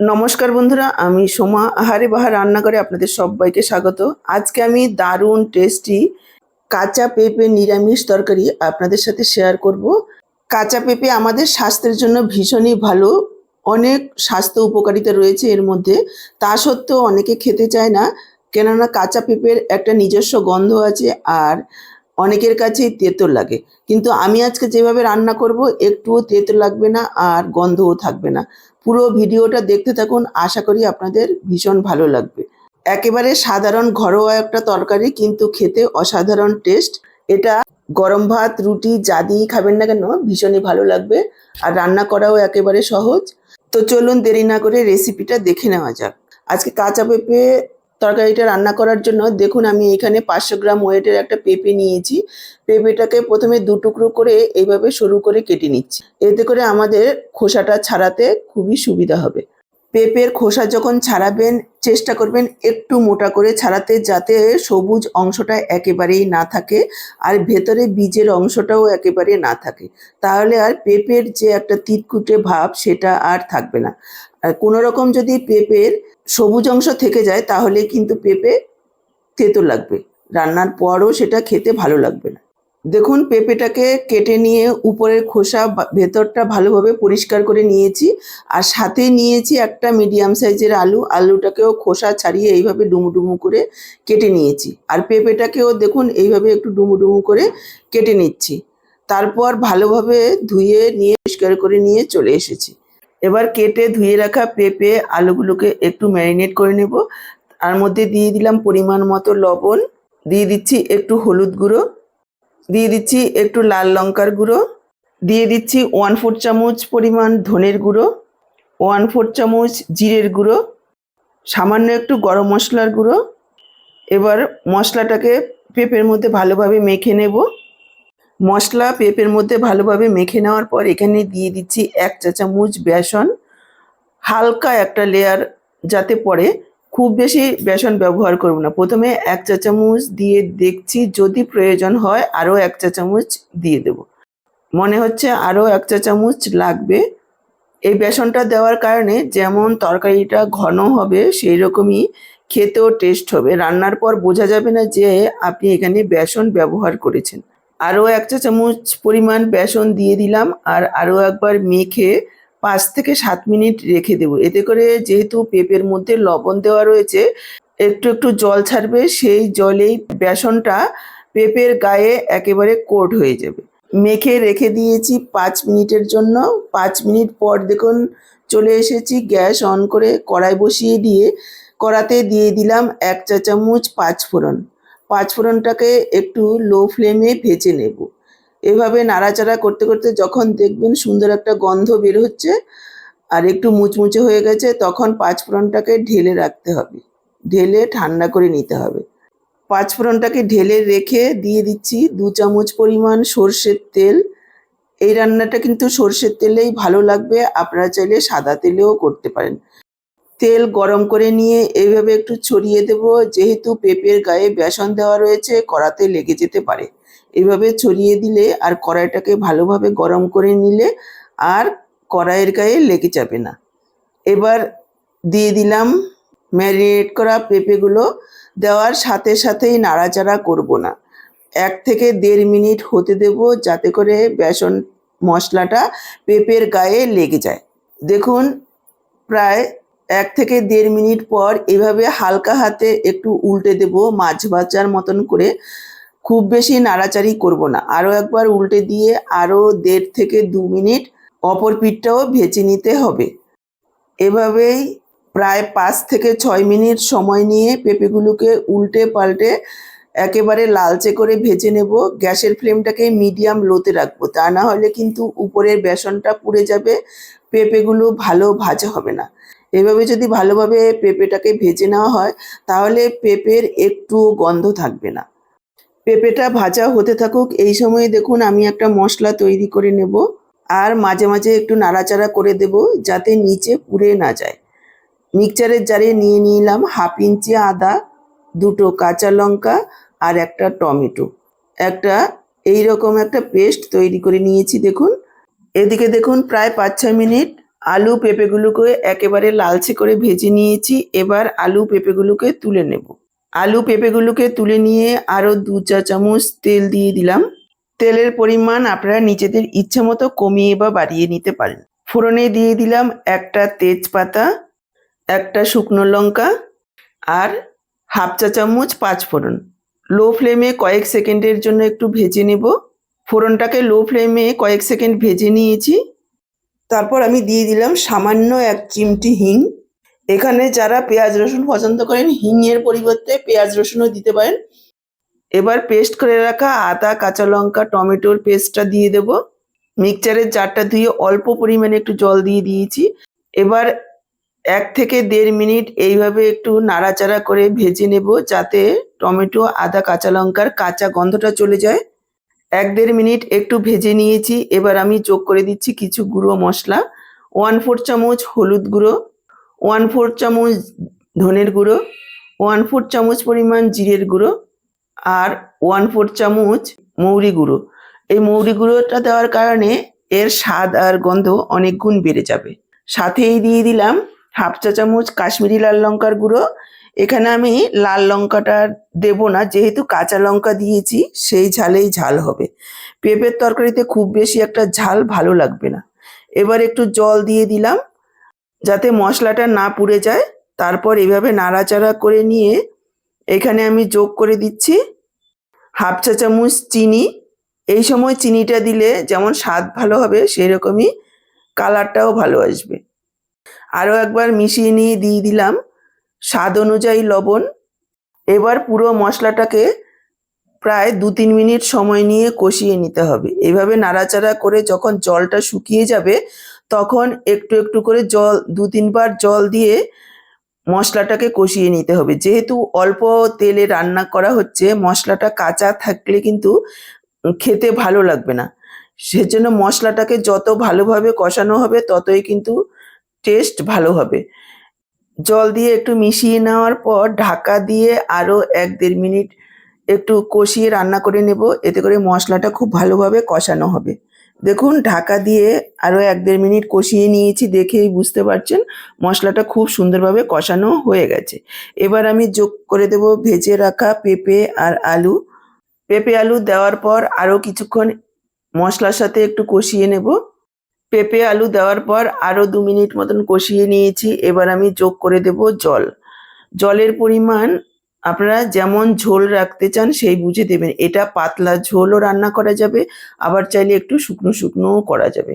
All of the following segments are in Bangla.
নমস্কার বন্ধুরা, আমি সোমা আহারে বাহার রান্নাঘরে আপনাদের সবাইকে স্বাগত। আজকে আমি দারুণ টেস্টি কাঁচা পেঁপে নিরামিষ তরকারি আপনাদের সাথে শেয়ার করব। কাঁচা পেঁপে আমাদের স্বাস্থ্যের জন্য ভীষণই ভালো, অনেক স্বাস্থ্য উপকারিতা রয়েছে এর মধ্যে। তা সত্ত্বেও অনেকে খেতে চায় না, কেননা কাঁচা পেঁপের একটা নিজস্ব গন্ধ আছে আর অনেকের কাছেই তেতো লাগে। কিন্তু আমি আজকে যেভাবে রান্না করব, একটুও তেতো লাগবে না আর গন্ধও থাকবে না। পুরো ভিডিওটা দেখতে থাকুন, আশা করি আপনাদের ভীষণ ভালো লাগবে। একেবারে সাধারণ ঘরোয়া একটা তরকারি, কিন্তু খেতে অসাধারণ টেস্ট। এটা গরম ভাত, রুটি, যা দিয়েই খাবেন না কেন, ভীষণই ভালো লাগবে। আর রান্না করাও একেবারে সহজ। তো চলুন দেরি না করে রেসিপিটা দেখে নেওয়া যাক। আজকে কাঁচা পেঁপে তরকারিটা রান্না করার জন্য দেখুন আমি এখানে পাঁচশো গ্রাম ওয়েটের একটা পেঁপে নিয়েছি। পেঁপেটাকে প্রথমে দু টুকরো করে এইভাবে সরু করে কেটে নিচ্ছি। এতে করে আমাদের খোসাটা ছাড়াতে খুবই সুবিধা হবে। পেঁপের খোসা যখন ছাড়াবেন, চেষ্টা করবেন একটু মোটা করে ছাড়াতে যাতে সবুজ অংশটা একেবারেই না থাকে আর ভেতরে বীজের অংশটাও একেবারে না থাকে। তাহলে আর পেঁপের যে একটা তিতকুটে ভাব সেটা আর থাকবে না। কোনো রকম যদি পেঁপের সবুজ অংশ থেকে যায়, তাহলে কিন্তু পেঁপে তেতো লাগবে। রান্নার পরও সেটা খেতে ভালো লাগবে না। দেখুন, পেঁপেটাকে কেটে নিয়ে উপরের খোসা ভেতরটা ভালোভাবে পরিষ্কার করে নিয়েছি আর সাথে নিয়েছি একটা মিডিয়াম সাইজের আলু। আলুটাকেও খোসা ছাড়িয়ে এইভাবে ডুমু ডুমু করে কেটে নিয়েছি। আর পেঁপেটাকেও দেখুন, এইভাবে একটু ডুমু ডুমু করে কেটে নিচ্ছি। তারপর ভালোভাবে ধুয়ে নিয়ে পরিষ্কার করে নিয়ে চলে এসেছি। এবার কেটে ধুয়ে রাখা পেঁপে আলুগুলোকে একটু ম্যারিনেট করে নেব। তার মধ্যে দিয়ে দিলাম পরিমাণ মতো লবণ। দিয়ে দিচ্ছি একটু হলুদ গুঁড়ো। দিয়ে দিচ্ছি একটু লাল লঙ্কার গুঁড়ো। দিয়ে দিচ্ছি ওয়ান ফোর চামচ পরিমাণ ধনের গুঁড়ো, ওয়ান ফোর চামচ জিরের গুঁড়ো, সামান্য একটু গরম মশলার গুঁড়ো। এবার মশলাটাকে পেঁপের মধ্যে ভালোভাবে মেখে নেব। মশলা পেঁপের মধ্যে ভালোভাবে মেখে নেওয়ার পর এখানে দিয়ে দিচ্ছি এক চা চামচ বেসন। হালকা একটা লেয়ার যাতে পড়ে খুব বেশি বেসন ব্যবহার করব না। প্রথমে এক চা চামচ দিয়ে দেখছি যদি প্রয়োজন হয় আরও এক চা চামচ দিয়ে দেব। মনে হচ্ছে আরও এক চা চামচ লাগবে। এই বেসনটা দেওয়ার কারণে যেমন তরকারিটা ঘন হবে সেই রকমই খেতেও টেস্ট হবে। রান্নার পর বোঝা যাবে না যে আপনি এখানে বেসন ব্যবহার করেছেন। আরও এক চা চামচ পরিমাণ বেসন দিয়ে দিলাম আর আরও একবার মেখে পাঁচ থেকে সাত মিনিট রেখে দেবো। এতে করে যেহেতু পেঁপের মধ্যে লবণ দেওয়া রয়েছে, একটু একটু জল ছাড়বে, সেই জলেই বেসনটা পেঁপের গায়ে একেবারে কোট হয়ে যাবে। মেখে রেখে দিয়েছি পাঁচ মিনিটের জন্য। পাঁচ মিনিট পর দেখুন চলে এসেছি, গ্যাস অন করে কড়াই বসিয়ে দিয়ে কড়াতে দিয়ে দিলাম এক চা চামচ পাঁচ ফোড়ন পাঁচ ফোড়নটাকে একটু লো ফ্লেমে ভেজে নেব। এভাবে নাড়াচাড়া করতে করতে যখন দেখবেন সুন্দর একটা গন্ধ বের হচ্ছে আর একটু মুচমুচে হয়ে গেছে, তখন পাঁচ ফোড়নটাকে ঢেলে রাখতে হবে। ঢেলে ঠান্ডা করে নিতে হবে। পাঁচ ফোড়নটাকে ঢেলে রেখে দিয়ে দিচ্ছি দু চামচ পরিমাণ সর্ষের তেল। এই রান্নাটা কিন্তু সর্ষের তেলেই ভালো লাগবে, আপনারা চাইলে সাদা তেলেও করতে পারেন। তেল গরম করে নিয়ে এইভাবে একটু ছড়িয়ে দেব। যেহেতু পেঁপের গায়ে বেসন দেওয়া রয়েছে, কড়াতে লেগে যেতে পারে। এইভাবে ছড়িয়ে দিলে আর কড়াইটাকে ভালোভাবে গরম করে নিলে আর কড়াইয়ের গায়ে লেগে যাবে না। এবার দিয়ে দিলাম ম্যারিনেট করা পেঁপেগুলো। দেওয়ার সাথে সাথেই নাড়াচাড়া করব না। এক থেকে দেড় মিনিট হতে দেব যাতে করে বেসন মশলাটা পেঁপের গায়ে লেগে যায়। দেখুন, প্রায় এক থেকে দেড় মিনিট পর এভাবে হালকা হাতে একটু উল্টে দেব, মাছ ভাজার মতন করে। খুব বেশি নাড়াচাড়ি করব না। আরও একবার উল্টে দিয়ে আরও দেড় থেকে দু মিনিট অপর পিঠটাও ভেজে নিতে হবে। এভাবেই প্রায় পাঁচ থেকে ছয় মিনিট সময় নিয়ে পেঁপেগুলোকে উল্টে পাল্টে একেবারে লালচে করে ভেজে নেব। গ্যাসের ফ্লেমটাকে মিডিয়াম লোতে রাখব। তা না হলে কিন্তু উপরের বেসনটা পুড়ে যাবে। পেঁপেগুলো ভালো ভাজা হবে না। এভাবে যদি ভালোভাবে পেঁপেটাকে ভেজে নেওয়া হয়, তাহলে পেঁপের একটু গন্ধ থাকবে না। পেঁপেটা ভাজা হতে থাকুক, এই সময়ে দেখুন আমি একটা মশলা তৈরি করে নেব আর মাঝে মাঝে একটু নাড়াচাড়া করে দেব যাতে নিচে পুড়ে না যায়। মিক্সচারের জারে নিয়ে নিলাম হাফ ইঞ্চি আদা, দুটো কাঁচা লঙ্কা আর একটা টমেটো। একটা এই রকম একটা পেস্ট তৈরি করে নিয়েছি দেখুন। এদিকে দেখুন, প্রায় পাঁচ ছয় মিনিট আলু পেঁপেগুলোকে একেবারে লালচে করে ভেজে নিয়েছি। এবার আলু পেঁপেগুলোকে তুলে নেব। আলু পেঁপেগুলোকে তুলে নিয়ে আরও দু চা চামচ তেল দিয়ে দিলাম। তেলের পরিমাণ আপনারা নিজেদের ইচ্ছে মতো কমিয়ে বা বাড়িয়ে নিতে পারেন। ফোড়নে দিয়ে দিলাম একটা তেজপাতা, একটা শুকনো লঙ্কা আর হাফ চা চামচ পাঁচ ফোড়ন লো ফ্লেমে কয়েক সেকেন্ডের জন্য একটু ভেজে নেব। ফোড়নটাকে লো ফ্লেমে কয়েক সেকেন্ড ভেজে নিয়েছি। তারপর আমি দিয়ে দিলাম সামান্য এক চিমটি হিং। এখানে যারা পেঁয়াজ, রসুন পছন্দ করেন হিংয়ের পরিবর্তে পেঁয়াজ, রসুনও দিতে পারেন। এবার পেস্ট করে রাখা আদা, কাঁচা লঙ্কা, টমেটোর পেস্টটা দিয়ে দেব। মিক্সচারের জারটা ধুয়ে অল্প পরিমাণে একটু জল দিয়ে দিয়েছি। এবার এক থেকে দেড় মিনিট এইভাবে একটু নাড়াচাড়া করে ভেজে নেব যাতে টমেটো, আদা, কাঁচা লঙ্কার কাঁচা গন্ধটা চলে যায়। এক দেড় মিনিট একটু ভেজে নিয়েছি। এবার আমি যোগ করে দিচ্ছি কিছু গুঁড়ো মশলা। ওয়ান ফোর চামচ হলুদ গুঁড়ো, ওয়ান ফোর চামচ ধনের গুঁড়ো, ওয়ান ফোর চামচ পরিমাণ জিরের গুঁড়ো আর ওয়ান ফোর চামচ মৌরি গুঁড়ো। এই মৌরি গুঁড়োটা দেওয়ার কারণে এর স্বাদ আর গন্ধ অনেক গুণ বেড়ে যাবে। সাথেই দিয়ে দিলাম হাফ চা চামচ কাশ্মীরি লাল লঙ্কার গুঁড়ো। এখানে আমি লাল লঙ্কাটা দেবো না, যেহেতু কাঁচা লঙ্কা দিয়েছি, সেই ঝালেই ঝাল হবে। পেঁপের তরকারিতে খুব বেশি একটা ঝাল ভালো লাগবে না। এবার একটু জল দিয়ে দিলাম, যাতে মশলাটা না পুড়ে যায়। তারপর এভাবে নাড়াচাড়া করে নিয়ে এখানে আমি যোগ করে দিচ্ছি হাফ চা চামচ চিনি। এই সময় চিনিটা দিলে যেমন স্বাদ ভালো হবে সেই রকমই কালারটাও ভালো আসবে। আরও একবার মিশিয়ে নিয়ে দিয়ে দিলাম। স্বাদ অনুযায়ী লবণ। এবার পুরো মশলাটাকে প্রায় দু তিন মিনিট সময় নিয়ে কষিয়ে নিতে হবে। এভাবে নাড়াচাড়া করে যখন জলটা শুকিয়ে যাবে, তখন একটু একটু করে জল, দু তিনবার জল দিয়ে মশলাটাকে কষিয়ে নিতে হবে। যেহেতু অল্প তেলে রান্না করা হচ্ছে, মশলাটা কাঁচা থাকলে কিন্তু খেতে ভালো লাগবে না। সেজন্য মশলাটাকে যত ভালোভাবে কষানো হবে, ততই কিন্তু টেস্ট ভালো হবে। জল দিয়ে একটু মিশিয়ে নেওয়ার পর ঢাকা দিয়ে আরও এক দেড় মিনিট একটু কষিয়ে রান্না করে নেব। এতে করে মশলাটা খুব ভালোভাবে কষানো হবে। দেখুন, ঢাকা দিয়ে আরও এক দেড় মিনিট কষিয়ে নিয়েছি দেখেই বুঝতে পারছেন মশলাটা খুব সুন্দরভাবে কষানো হয়ে গেছে। এবার আমি যোগ করে দেব ভেজে রাখা পেঁপে আর আলু। পেঁপে আলু দেওয়ার পর আরও কিছুক্ষণ মশলার সাথে একটু কষিয়ে নেব। পেঁপে আলু দেওয়ার পর আরও দু মিনিট মতন কষিয়ে নিয়েছি। এবার আমি যোগ করে দেব জল। জলের পরিমাণ আপনারা যেমন ঝোল রাখতে চান সেই বুঝে দেবেন। এটা পাতলা ঝোলও রান্না করা যাবে, আবার চাইলে একটু শুকনো শুকনোও করা যাবে।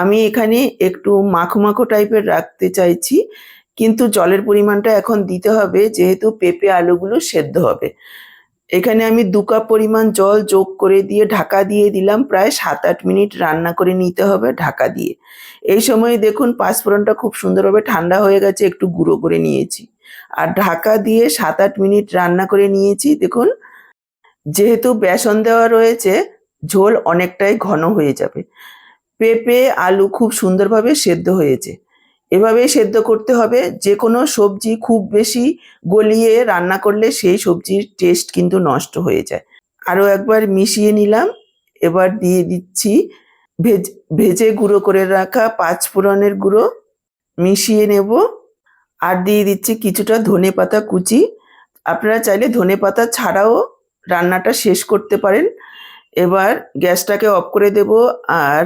আমি এখানে একটু মাখো মাখো টাইপের রাখতে চাইছি, কিন্তু জলের পরিমাণটা এখন দিতে হবে, যেহেতু পেঁপে আলুগুলো সেদ্ধ হবে। এখানে আমি দু কাপ পরিমাণ জল যোগ করে দিয়ে ঢাকা দিয়ে দিলাম। প্রায় সাত আট মিনিট রান্না করে নিতে হবে ঢাকা দিয়ে। এই সময় দেখুন পাঁচফোড়নটা খুব সুন্দরভাবে ঠান্ডা হয়ে গেছে, একটু গুঁড়ো করে নিয়েছি। আর ঢাকা দিয়ে সাত আট মিনিট রান্না করে নিয়েছি। দেখুন, যেহেতু বেসন দেওয়া রয়েছে, ঝোল অনেকটাই ঘন হয়ে যাবে। পেঁপে, আলু খুব সুন্দরভাবে সেদ্ধ হয়েছে। এভাবেই সেদ্ধ করতে হবে। যে কোনো সবজি খুব বেশি গলিয়ে রান্না করলে সেই সবজির টেস্ট কিন্তু নষ্ট হয়ে যায়। আরও একবার মিশিয়ে নিলাম। এবার দিয়ে দিচ্ছি ভেজ, ভেজে গুঁড়ো করে রাখা পাঁচ ফোড়নের গুঁড়ো। মিশিয়ে নেব। আর দিয়ে দিচ্ছি কিছুটা ধনে পাতা কুচি। আপনারা চাইলে ধনে পাতা ছাড়াও রান্নাটা শেষ করতে পারেন। এবার গ্যাসটাকে অফ করে দেব আর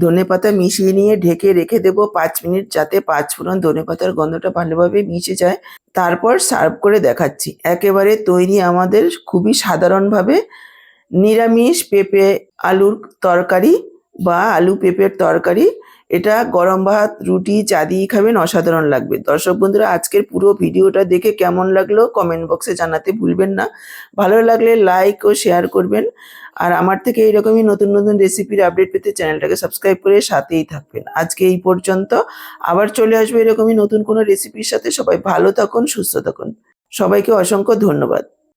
ধনে পাতা মিশিয়ে নিয়ে ঢেকে রেখে দেব পাঁচ মিনিট যাতে পাঁচ ফোড়ন ধনে পাতার গন্ধটা ভালোভাবে মিশে যায়। তারপর সার্ভ করে দেখাচ্ছি। একেবারে তৈরি আমাদের খুবই সাধারণভাবে নিরামিষ পেঁপে আলুর তরকারি বা আলু পেঁপের তরকারি এটা গরম ভাত, রুটি, চা দিয়ে খাবেন, অসাধারণ লাগবে। দর্শক বন্ধুরা, আজকের পুরো ভিডিওটা দেখে কেমন লাগল কমেন্ট বক্সে জানাতে ভুলবেন না। ভালো লাগলে লাইক ও শেয়ার করবেন। আর আমার থেকে এইরকমই নতুন নতুন রেসিপির আপডেট পেতে চ্যানেলটাকে সাবস্ক্রাইব করে সাথেই থাকবেন। আজকে এই পর্যন্ত, আবার চলে আসবে এরকমই নতুন কোনো রেসিপির সাথে। সবাই ভালো থাকুন, সুস্থ থাকুন। সবাইকে অসংখ্য ধন্যবাদ।